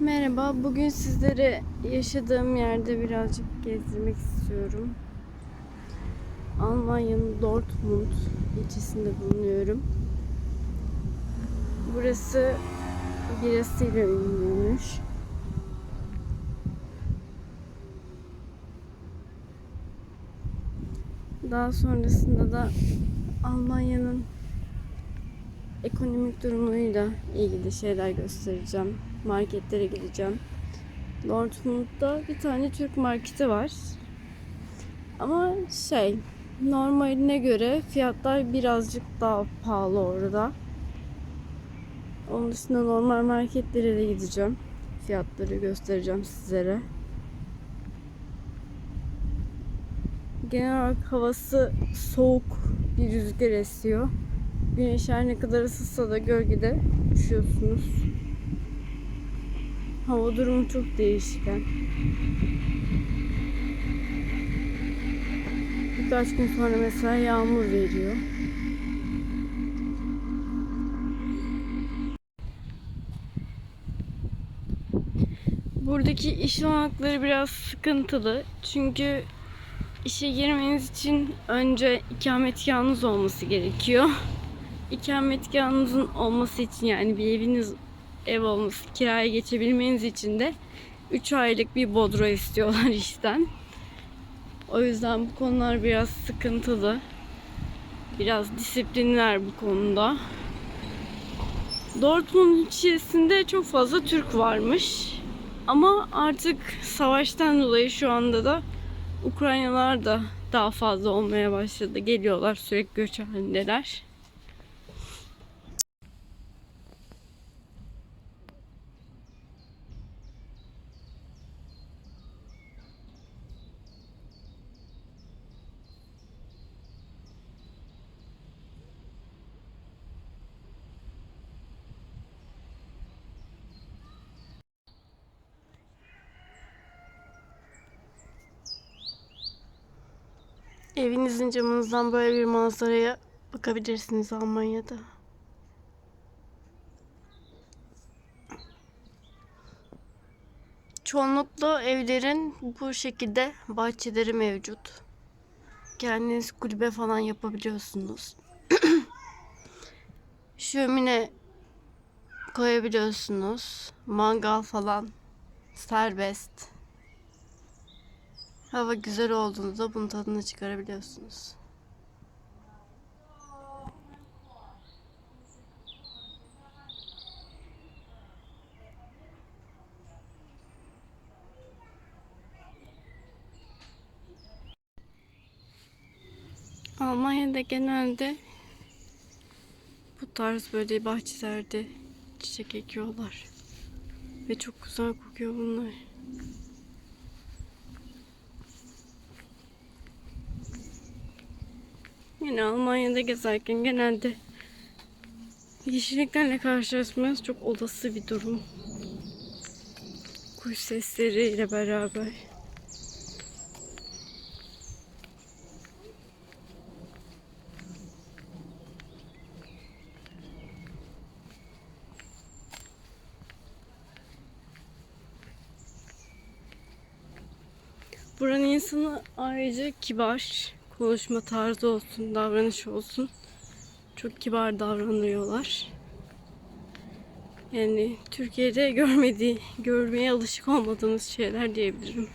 Merhaba, bugün sizlere yaşadığım yerde birazcık gezdirmek istiyorum. Almanya'nın Dortmund ilçesinde bulunuyorum. Burası birasıyla ünlüymüş. Daha sonrasında da Almanya'nın ekonomik durumuyla ilgili şeyler göstereceğim. Marketlere gideceğim. Dortmund'da bir tane Türk marketi var. Ama şey, normaline göre fiyatlar birazcık daha pahalı orada. Onun dışında normal marketlere de gideceğim. Fiyatları göstereceğim sizlere. Genel olarak havası soğuk bir rüzgar esiyor. Güneş her ne kadar ısıtsa da gölgede üşüyorsunuz. Hava durumu çok değişken. Birkaç gün sonra mesela yağmur veriyor. Buradaki iş olanakları biraz sıkıntılı. Çünkü işe girmeniz için önce ikametgahınız olması gerekiyor. İkametgahınızın olması için yani bir eviniz ev olması, kiraya geçebilmeniz için de 3 aylık bir bodro istiyorlar işten. O yüzden bu konular biraz sıkıntılı. Biraz disiplinler bu konuda. Dortmund içerisinde çok fazla Türk varmış. Ama artık savaştan dolayı şu anda da Ukraynalılar da daha fazla olmaya başladı. Geliyorlar sürekli göç halindeler. Evinizin camınızdan böyle bir manzaraya bakabilirsiniz Almanya'da. Çoğunlukla evlerin bu şekilde bahçeleri mevcut. Kendiniz kulübe falan yapabiliyorsunuz. Şömine koyabiliyorsunuz. Mangal falan serbest. Hava güzel olduğunda bunun tadını çıkarabiliyorsunuz. Almanya'da genelde bu tarz böyle bahçelerde çiçek ekiyorlar. Ve çok güzel kokuyor bunlar. Yine Almanya'da gezerken genelde yeşilliklerle karşılaşmamız çok olası bir durum. Kuş sesleriyle beraber. Buranın insanı ayrıca kibar. Konuşma tarzı olsun, davranış olsun. Çok kibar davranıyorlar. Yani Türkiye'de görmediği, görmeye alışık olmadığımız şeyler diyebilirim.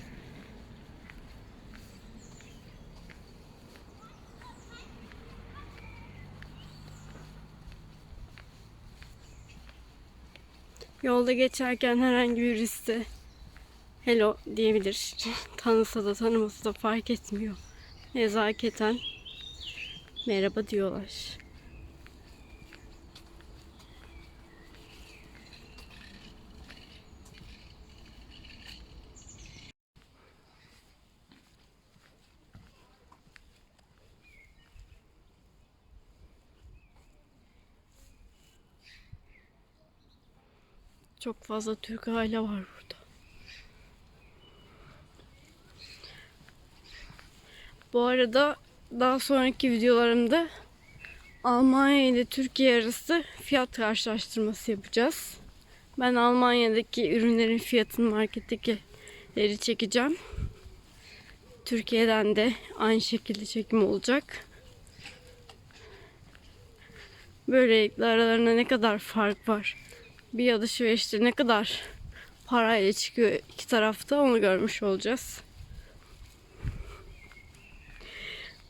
Yolda geçerken herhangi birisi hello diyebilir. Tanısa da tanımasa da fark etmiyor. Nezaketen merhaba diyorlar. Çok fazla Türk aile var burada. Bu arada daha sonraki videolarımda Almanya ile Türkiye arası fiyat karşılaştırması yapacağız. Ben Almanya'daki ürünlerin fiyatını markettekileri çekeceğim. Türkiye'den de aynı şekilde çekim olacak. Böylelikle aralarında ne kadar fark var. Bir alışverişte ne kadar parayla çıkıyor iki tarafta onu görmüş olacağız.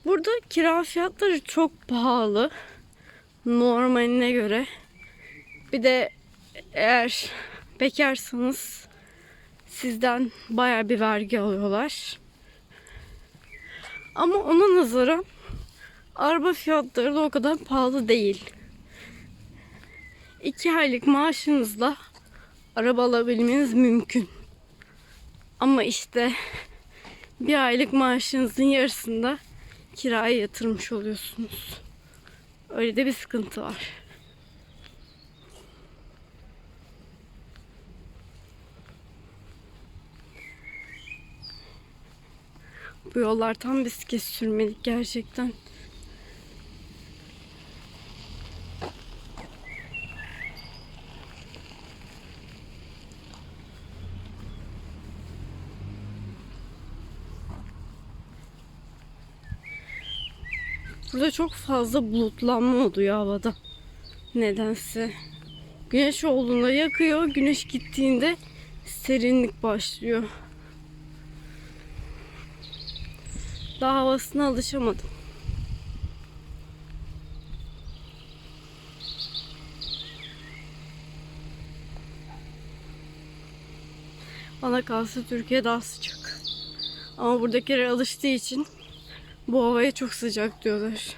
Burada kira fiyatları çok pahalı. Normaline göre. Bir de eğer bekarsanız sizden baya bir vergi alıyorlar. Ama ona nazaran araba fiyatları da o kadar pahalı değil. İki aylık maaşınızla araba alabilmeniz mümkün. Ama işte bir aylık maaşınızın yarısında kiraya yatırmış oluyorsunuz. Öyle de bir sıkıntı var. Bu yollar tam bisiklet sürmelik gerçekten. Burada çok fazla bulutlanma oluyor havada. Nedense. Güneş olduğunda yakıyor, güneş gittiğinde serinlik başlıyor. Daha havasına alışamadım. Bana kalsa Türkiye daha sıcak. Ama buradakiler alıştığı için bu havaya çok sıcak diyorlar.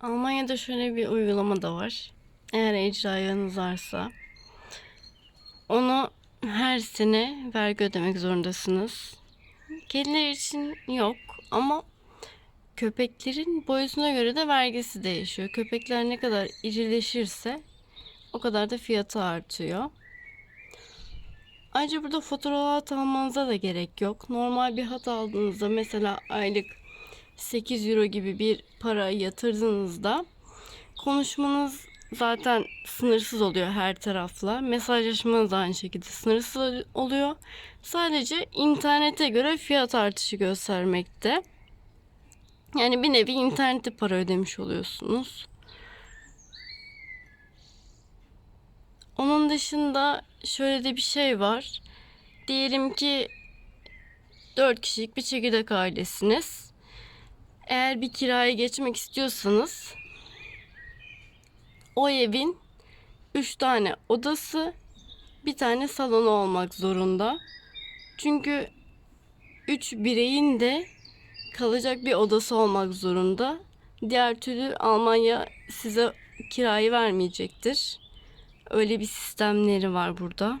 Almanya'da şöyle bir uygulama da var. Eğer ecra varsa onu her sene vergi ödemek zorundasınız. Kediler için yok ama köpeklerin boyutuna göre de vergisi değişiyor. Köpekler ne kadar irileşirse o kadar da fiyatı artıyor. Ayrıca burada fotoğraf almanıza da gerek yok. Normal bir hat aldığınızda mesela aylık 8 euro gibi bir para yatırdığınızda konuşmanız zaten sınırsız oluyor her tarafla. Mesajlaşmanız da aynı şekilde sınırsız oluyor. Sadece internete göre fiyat artışı göstermekte. Yani bir nevi internete para ödemiş oluyorsunuz. Onun dışında şöyle de bir şey var. Diyelim ki 4 kişilik bir çekirdek ailesiniz. Eğer bir kiraya geçmek istiyorsanız o evin 3 tane odası, bir tane salonu olmak zorunda. Çünkü 3 bireyin de kalacak bir odası olmak zorunda. Diğer türlü Almanya size kirayı vermeyecektir. Öyle bir sistemleri var burada.